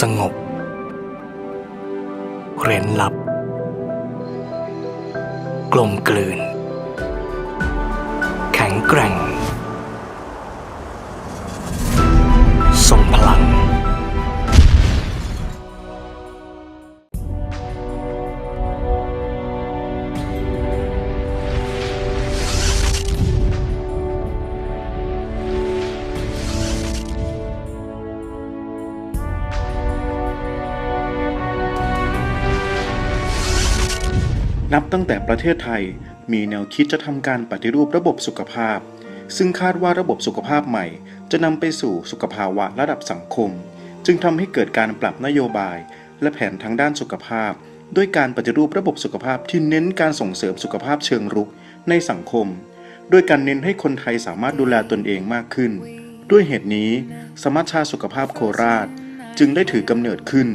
สงบ เร้นลับ กลมกลืน แข็งแกร่ง นับตั้งแต่ประเทศไทย มีแนวคิดจะทำการปฏิรูประบบสุขภาพ ซึ่งคาดว่าระบบสุขภาพใหม่ จะนำไปสู่สุขภาวะระดับสังคม จึงทำให้เกิดการปรับนโยบาย และแผนทางด้านสุขภาพ ด้วยการปฏิรูประบบสุขภาพที่เน้นการส่งเสริมสุขภาพเชิงรุกในสังคมโดยการเน้นให้คนไทยสามารถดูแลตนเองมากขึ้น ด้วยเหตุนี้ สมัชชาสุขภาพโคราช จึงได้ถือกำเนิดขึ้น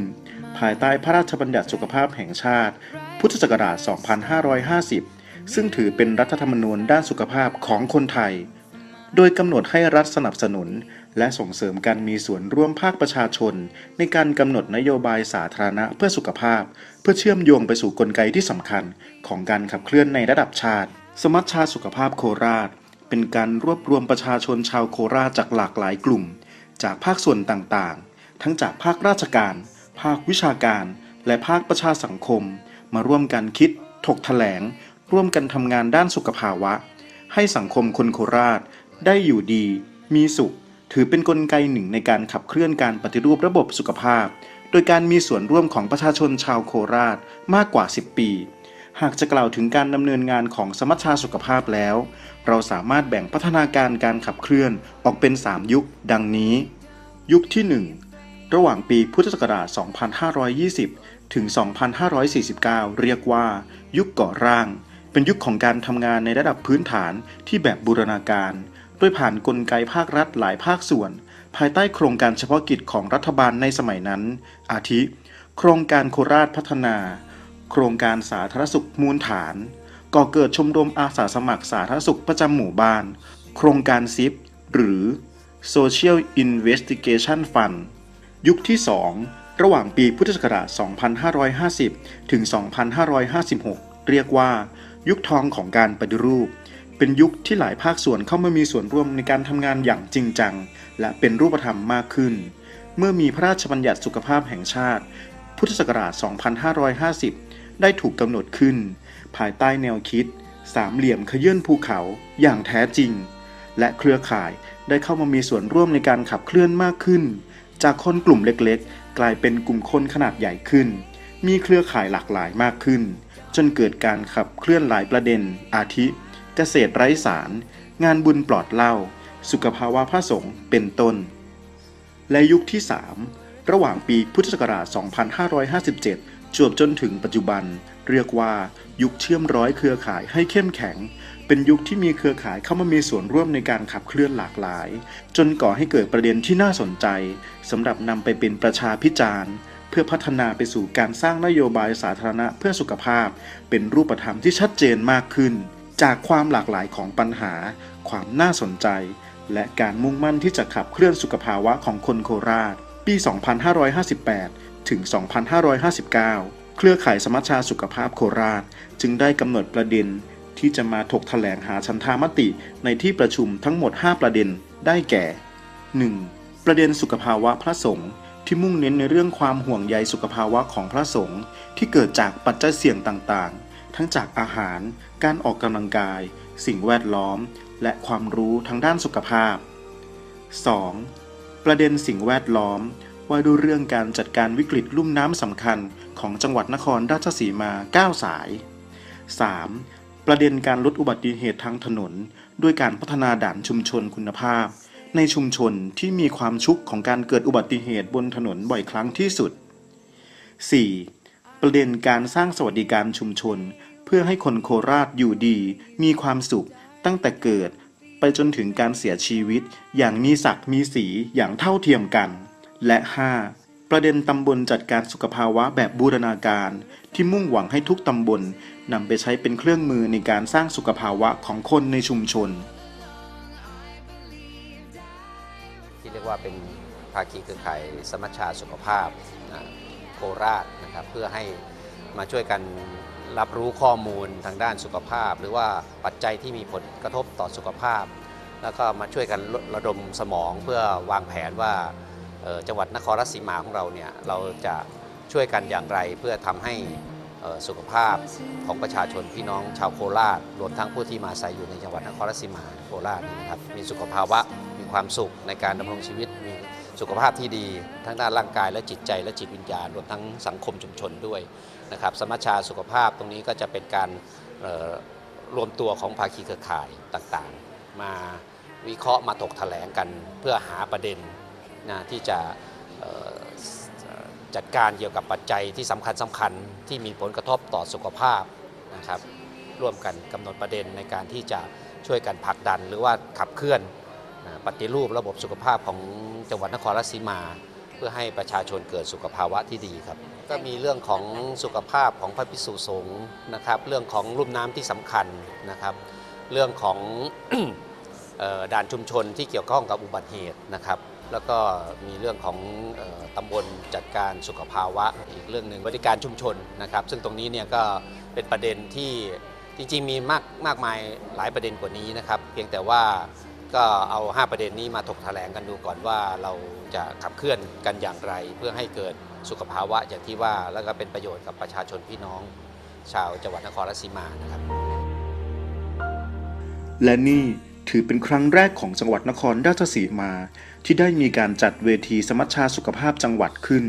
ภายใต้พระราชบัญญัติสุขภาพแห่งชาติ พุทธศักราช 2550 ซึ่งถือเป็นรัฐธรรมนูญด้านสุขภาพของคนไทย โดยกำหนดให้รัฐสนับสนุน และส่งเสริมการมีส่วนร่วมภาคประชาชน ในการกำหนดนโยบายสาธารณะเพื่อสุขภาพ เพื่อเชื่อมโยงไปสู่กลไกที่สำคัญ ของการขับเคลื่อนในระดับชาติ สมัชชาสุขภาพโคราช เป็นการรวบรวมประชาชนชาวโคราชจากหลากหลายกลุ่ม จากภาคส่วนต่างๆ ทั้งจากภาคราชการ ภาควิชาการ และภาคประชาสังคม มาร่วมกันคิด ถกแถลง ร่วมกันทำงานด้านสุขภาวะ ให้สังคมคนโคราช ได้อยู่ดี มีสุข ถือเป็นนกลไกหนึ่งในการขับเคลื่อนการปฏิรูประบบสุขภาพ โดยการมีส่วนร่วมของประชาชนชาวโคราชมากกว่า 10 ปี หากจะกล่าวถึงการดำเนินงานของสมัชชาสุขภาพแล้ว เราสามารถแบ่งพัฒนาการการขับเคลื่อนออกเป็น 3 ยุค ดังนี้ ยุคที่ 1 ระหว่างปีพุทธศักราช 2520 ถึง 2549 เรียกว่า ยุคก่อร่าง เป็นยุคของการทำงานในระดับพื้นฐานที่แบบบูรณาการโดยผ่านนกลไกภาครัฐหลายภาคส่วน ภายใต้โครงการเฉพาะกิจของรัฐบาลในสมัยนั้น อาทิ โครงการโคราชพัฒนา โครงการสาธารณสุขมูลฐาน ก่อเกิดชมรมอาสาสมัครสาธารณสุขประจำหมู่บ้าน โครงการซิปหรือ Social Investigation Fund ยุคที่ 2 ระหว่างปีพุทธศักราช 2550 ถึง 2556 เรียกว่า ยุคทองของการปฏิรูป เป็นยุคที่หลายภาคส่วนเข้ามามีส่วนร่วมในการทำงานอย่างจริงจัง และเป็นรูปธรรมมากขึ้น เมื่อมีพระราชบัญญัติสุขภาพแห่งชาติ พุทธศักราช 2550 ได้ถูกกำหนดขึ้น ภายใต้แนวคิด สามเหลี่ยมขยื่นภูเขาอย่างแท้จริง และเครือข่ายได้เข้ามามีส่วนร่วมในการขับเคลื่อนมากขึ้น จากคนกลุ่มเล็กๆ กลายเป็นกลุ่มคนขนาดใหญ่ขึ้น มีเครือข่ายหลากหลายมากขึ้น จนเกิดการขับเคลื่อนหลายประเด็น อาทิ เกษตรไร้สาร งานบุญปลอดเหล้าสุขภาวะพระสงฆ์เป็นต้น และยุคที่ 3 ระหว่างปีพุทธศักราช 2557 จวบจนถึงปัจจุบัน เรียกว่ายุคเชื่อมร้อยเครือข่ายให้เข้มแข็ง เป็นยุคที่มีเครือข่ายเข้ามามีส่วนร่วมในการขับเคลื่อนหลากหลาย จนก่อให้เกิดประเด็นที่น่าสนใจสำหรับนำไปเป็นประชาพิจารณ์ เพื่อพัฒนาไปสู่การสร้างนโยบายสาธารณะเพื่อสุขภาพ เป็นรูปธรรมที่ชัดเจนมากขึ้น จากความหลากหลายของปัญหา ความน่าสนใจ และการมุ่งมั่นที่จะขับเคลื่อนสุขภาวะของคนโคราช ปี 2558 ถึง 2559 เครือข่ายสมัชชาสุขภาพโคราช จึงได้กำหนดประเด็น ที่จะมาถกแถลงหาชันธามติในที่ประชุมทั้งหมด 5 ประเด็นได้แก่ 1. ประเด็นสุขภาวะพระสงฆ์ที่มุ่งเน้นในเรื่องความห่วงใยสุขภาวะของพระสงฆ์ที่เกิดจากปัจจัยเสี่ยงต่างๆ ทั้งจากอาหาร การออกกำลังกาย สิ่งแวดล้อม และความรู้ทางด้านสุขภาพ 2. ประเด็นสิ่งแวดล้อมว่าด้วยเรื่องการจัดการวิกฤตลุ่มน้ำสำคัญของจังหวัดนครราชสีมา 9 สาย 3. ประเด็นการลดอุบัติเหตุทางถนน ด้วยการพัฒนาด่านชุมชนคุณภาพ ในชุมชนที่มีความชุกของการเกิดอุบัติเหตุบนถนนบ่อยครั้งที่สุด 4. ประเด็นการสร้างสวัสดิการชุมชน เพื่อให้คนโคราชอยู่ดี มีความสุขตั้งแต่เกิด ไปจนถึงการเสียชีวิต อย่างมีศักดิ์มีสีอย่างเท่าเทียมกัน และ 5. ประเด็นตำบลจัดการสุขภาวะแบบบูรณาการ ที่มุ่งหวังให้ทุกตำบลนำไปใช้เป็นเครื่องมือในการสร้างสุขภาวะของคนในชุมชน ที่เรียกว่าเป็นภาคีเครือข่ายสมัชชาสุขภาพโคราชนะครับเพื่อให้มาช่วยกันรับรู้ข้อมูลทางด้านสุขภาพ หรือว่าปัจจัยที่มีผลกระทบต่อสุขภาพ แล้วก็มาช่วยกันระดมสมองเพื่อวางแผนว่า จังหวัดนครราชสีมาของเราเนี่ยเราจะช่วยกันอย่างไรเพื่อทำให้สุขภาพของประชาชนพี่น้องชาวโคราชรวมทั้งผู้ที่มาอาศัยอยู่ในจังหวัดนครราชสีมาโคราชนี่นะครับมีสุขภาวะมีความสุขในการดำรงชีวิตมีสุขภาพที่ดีทั้งด้านร่างกายและจิตใจและจิตวิญญาณรวมทั้งสังคมชุมชนด้วยนะครับสมัชชาสุขภาพตรงนี้ก็จะเป็นการรวมตัวของภาคีเครือข่ายต่างๆ มาวิเคราะห์มาถกแถลงกันเพื่อหาประเด็น นะที่จะจัดการเกี่ยวกับปัจจัยที่สำคัญสำคัญที่มีผลกระทบต่อสุขภาพนะครับร่วมกันกำหนดประเด็นในการที่จะช่วยกันผลักดัน หรือว่าขับเคลื่อนปฏิรูประบบสุขภาพของจังหวัดนครราชสีมา เพื่อให้ประชาชนเกิดสุขภาวะที่ดีครับ ก็มีเรื่องของสุขภาพของพระภิกษุสงฆ์นะครับเรื่องของรุ่มน้ำที่สำคัญนะครับ เรื่องของด่านชุมชนที่เกี่ยวข้องกับอุบัติเหตุนะครับ แล้วก็มีเรื่องของออตำบลจัดการสุขภาวะ อีกเรื่องหนึ่งบริการชุมชนนะครับ ซึ่งตรงนี้เนี่ยก็เป็นประเด็นที่จริงๆมีมากมากมายหลายประเด็นกว่านี้นะครับ เพียงแต่ว่าก็เอา 5 ประเด็นนี้มาถกแถลงกันดูก่อนว่าเราจะขับเคลื่อนกันอย่างไร เพื่อให้เกิดสุขภาวะอย่างที่ว่าแล้วก็เป็นประโยชน์กับประชาชนพี่น้อง ชาวจังหวัดนครราชสีมานะครับ และนี่ ถือเป็นครั้งแรกของจังหวัดนครราชสีมา ที่ได้มีการจัดเวทีสมัชชาสุขภาพจังหวัดขึ้น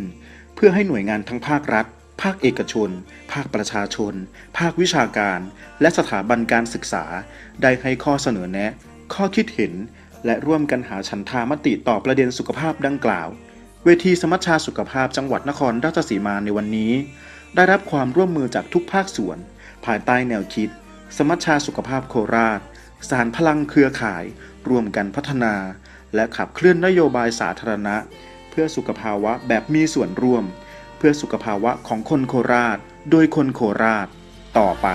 เพื่อให้หน่วยงานทั้งภาครัฐ ภาคเอกชน ภาคประชาชน ภาควิชาการ และสถาบันการศึกษา ได้ให้ข้อเสนอแนะ ข้อคิดเห็น และร่วมกันหาฉันทามติต่อประเด็นสุขภาพดังกล่าว เวทีสมัชชาสุขภาพจังหวัดนครราชสีมาในวันนี้ ได้รับความร่วมมือจากทุกภาคส่วน ภายใต้แนวคิด สมัชชาสุขภาพโคราช สารพลังเครือข่ายรวมกันพัฒนา และขับเคลื่อนนโยบายสาธารณะ เพื่อสุขภาวะแบบมีส่วนร่วม เพื่อสุขภาวะของคนโคราช โดยคนโคราช ต่อไป